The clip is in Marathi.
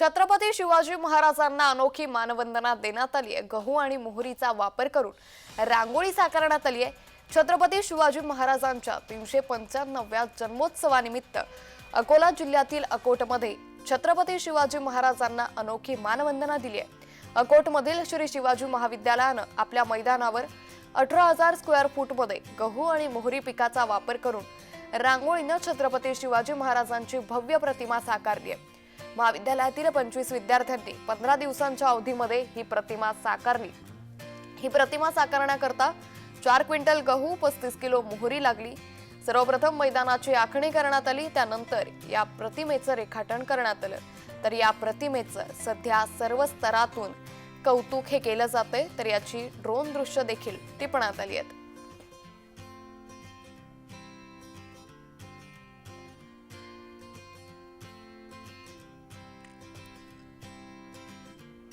छत्रपती शिवाजी महाराजांना अनोखी मानवंदना देण्यात आली आहे. गहू आणि मोहरीचा वापर करून रांगोळी साकारण्यात आली आहे. छत्रपती शिवाजी महाराजांच्या तीनशे पंच्याण्णव्या जन्मोत्सवानिमित्त अकोला जिल्ह्यातील अकोटमध्ये छत्रपती शिवाजी महाराजांना अनोखी मानवंदना दिली आहे. अकोटमधील श्री शिवाजी महाविद्यालयानं आपल्या मैदानावर अठरा हजार स्क्वेअर फूटमध्ये गहू आणि मोहरी पिकाचा वापर करून रांगोळीनं छत्रपती शिवाजी महाराजांची भव्य प्रतिमा साकारली आहे. महाविद्यालयातील पंचवीस विद्यार्थ्यांनी पंधरा दिवसांच्या अवधीमध्ये ही प्रतिमा साकारली. ही प्रतिमा साकारण्याकरता चार क्विंटल गहू पस्तीस किलो मोहरी लागली. सर्वप्रथम मैदानाची आखणी करण्यात आली. त्यानंतर या प्रतिमेचं रेखाटन करण्यात आलं. तर या प्रतिमेचं सध्या सर्व स्तरातून कौतुक हे केलं जातंय. तर याची ड्रोन दृश्य देखील टिपण्यात आली आहेत.